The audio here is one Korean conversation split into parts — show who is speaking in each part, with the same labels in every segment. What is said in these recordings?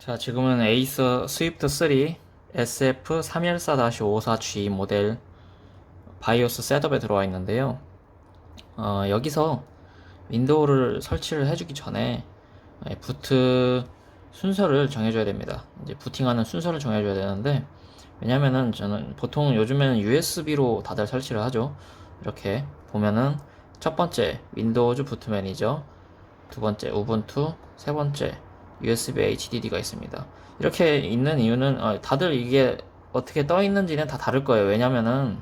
Speaker 1: 자, 지금은 에이스 스위프트 3 SF314-54G 모델 바이오스 셋업에 들어와 있는데요. 어, 여기서 윈도우를 설치를 해주기 전에 예, 부트 순서를 정해줘야 됩니다. 이제 부팅하는 순서를 정해줘야 되는데 왜냐면은 저는 보통 요즘에는 USB로 다들 설치를 하죠. 이렇게 보면은 첫 번째 윈도우즈 부트 매니저, 두 번째 우분투, 세 번째 USB HDD가 있습니다. 이렇게 있는 이유는 어, 다들 이게 어떻게 떠 있는지는 다 다를 거예요. 왜냐면은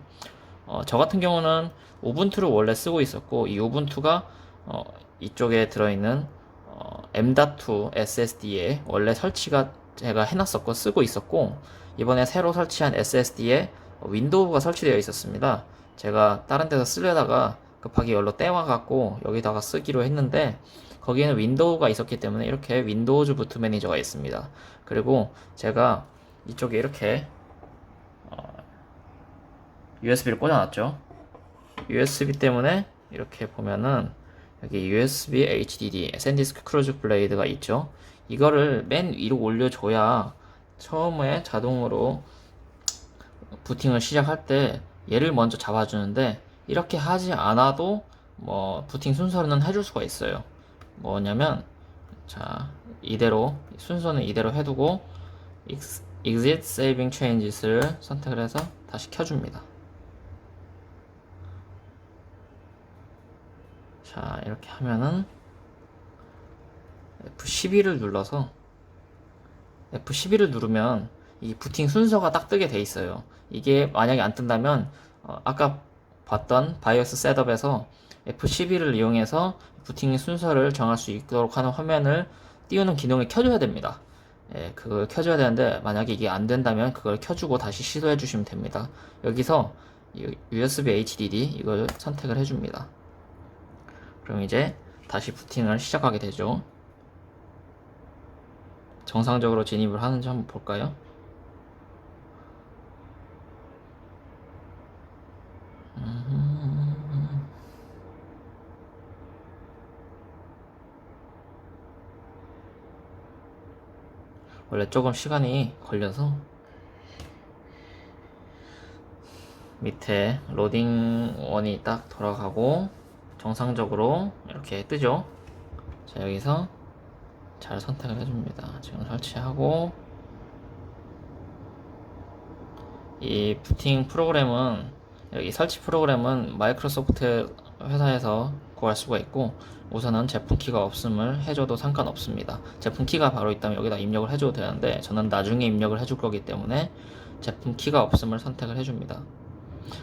Speaker 1: 어, 저 같은 경우는 우분투를 원래 쓰고 있었고 이 우분투가 어, 이쪽에 들어있는 어, M.2 SSD에 원래 설치가 제가 해놨었고 쓰고 있었고 이번에 새로 설치한 SSD에 윈도우가 설치되어 있었습니다. 제가 다른 데서 쓰려다가 급하게 열로 떼와갖고 여기다가 쓰기로 했는데 거기에는 윈도우가 있었기 때문에 이렇게 윈도우즈 부트 매니저가 있습니다. 그리고 제가 이쪽에 이렇게 USB를 꽂아놨죠. USB 때문에 이렇게 보면은 여기 USB HDD 샌디스크 크루즈 블레이드가 있죠. 이거를 맨 위로 올려줘야 처음에 자동으로 부팅을 시작할 때 얘를 먼저 잡아주는데 이렇게 하지 않아도 뭐 부팅 순서는 해줄 수가 있어요. 뭐냐면 자 이대로 순서는 이대로 해두고 Ex- Exit Saving Changes를 선택을 해서 다시 켜줍니다. 자 이렇게 하면은 F12를 눌러서 F12를 누르면 이 부팅 순서가 딱 뜨게 돼 있어요. 이게 만약에 안 뜬다면 어, 아까 봤던 바이오스 셋업에서 F12를 이용해서 부팅 순서를 정할 수 있도록 하는 화면을 띄우는 기능을 켜줘야 됩니다. 예, 그걸 켜줘야 되는데 만약에 이게 안 된다면 그걸 켜주고 다시 시도해 주시면 됩니다. 여기서 이 USB HDD 이걸 선택을 해줍니다. 그럼 이제 다시 부팅을 시작하게 되죠. 정상적으로 진입을 하는지 한번 볼까요? 원래 조금 시간이 걸려서 밑에 로딩 원이 딱 돌아가고 정상적으로 이렇게 뜨죠. 자 여기서 잘 선택을 해줍니다. 지금 설치하고 이 부팅 프로그램은 여기 설치 프로그램은 마이크로소프트 회사에서 구할 수가 있고 우선은 제품 키가 없음을 해줘도 상관없습니다. 제품 키가 바로 있다면 여기다 입력을 해줘도 되는데 저는 나중에 입력을 해줄 거기 때문에 제품 키가 없음을 선택을 해줍니다.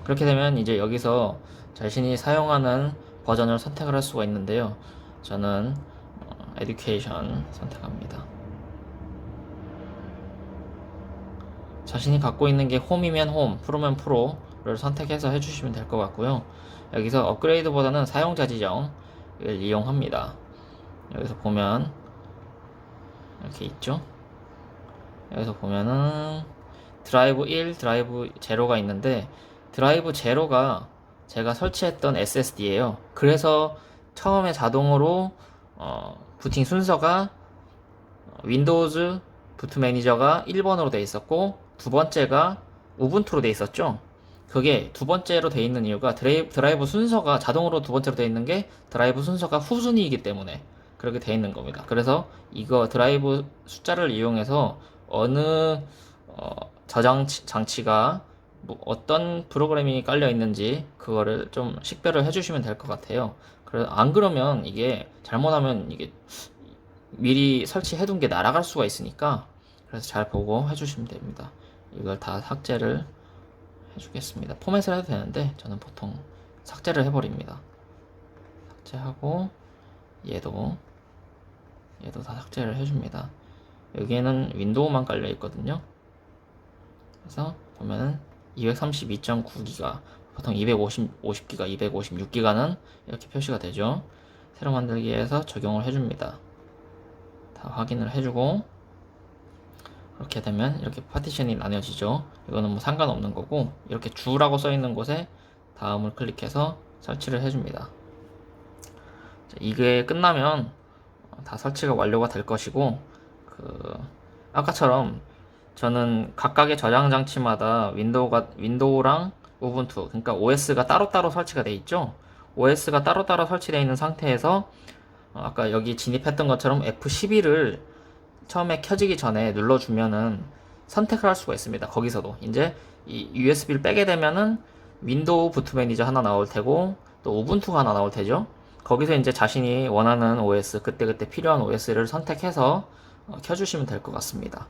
Speaker 1: 그렇게 되면 이제 여기서 자신이 사용하는 버전을 선택을 할 수가 있는데요. 저는 어, Education 선택합니다. 자신이 갖고 있는 게 홈이면 홈, 프로면 프로 를 선택해서 해주시면 될 것 같고요. 여기서 업그레이드보다는 사용자 지정을 이용합니다. 여기서 보면 이렇게 있죠. 여기서 보면은 드라이브 1, 드라이브 0가 있는데 드라이브 0가 제가 설치했던 SSD예요. 그래서 처음에 자동으로 어, 부팅 순서가 윈도우즈 부트 매니저가 1번으로 돼 있었고 두 번째가 우분투로 돼 있었죠. 그게 두 번째로 돼 있는 이유가 드라이브, 드라이브 순서가 자동으로 두 번째로 돼 있는 게 드라이브 순서가 후순위이기 때문에 그렇게 돼 있는 겁니다. 그래서 이거 드라이브 숫자를 이용해서 어느 어, 저장 치- 장치가 뭐 어떤 프로그램이 깔려 있는지 그거를 좀 식별을 해주시면 될 것 같아요. 그래 안 그러면 이게 잘못하면 이게 미리 설치해둔 게 날아갈 수가 있으니까 그래서 잘 보고 해주시면 됩니다. 이걸 다 삭제를 해주겠습니다. 포맷을 해도 되는데 저는 보통 삭제를 해버립니다. 삭제하고 얘도 얘도 다 삭제를 해줍니다. 여기에는 윈도우만 깔려 있거든요. 그래서 보면은 232.9기가 보통 250, 50기가, 256기가는 이렇게 표시가 되죠. 새로 만들기에서 적용을 해줍니다. 다 확인을 해주고 그렇게 되면 이렇게 파티션이 나뉘어지죠. 이거는 뭐 상관없는 거고 이렇게 주라고 써 있는 곳에 다음을 클릭해서 설치를 해줍니다. 자, 이게 끝나면 다 설치가 완료가 될 것이고 그 아까처럼 저는 각각의 저장 장치마다 윈도우가 윈도우랑 우분투 그러니까 OS가 따로따로 설치가 돼 있죠. OS가 따로따로 설치되어 있는 상태에서 어, 아까 여기 진입했던 것처럼 F12를 처음에 켜지기 전에 눌러주면은 선택을 할 수가 있습니다. 거기서도 이제 이 USB를 빼게 되면은 윈도우 부트 매니저 하나 나올 테고 또 우분투가 하나 나올 테죠. 거기서 이제 자신이 원하는 OS 그때그때 필요한 OS를 선택해서 어, 켜주시면 될 것 같습니다.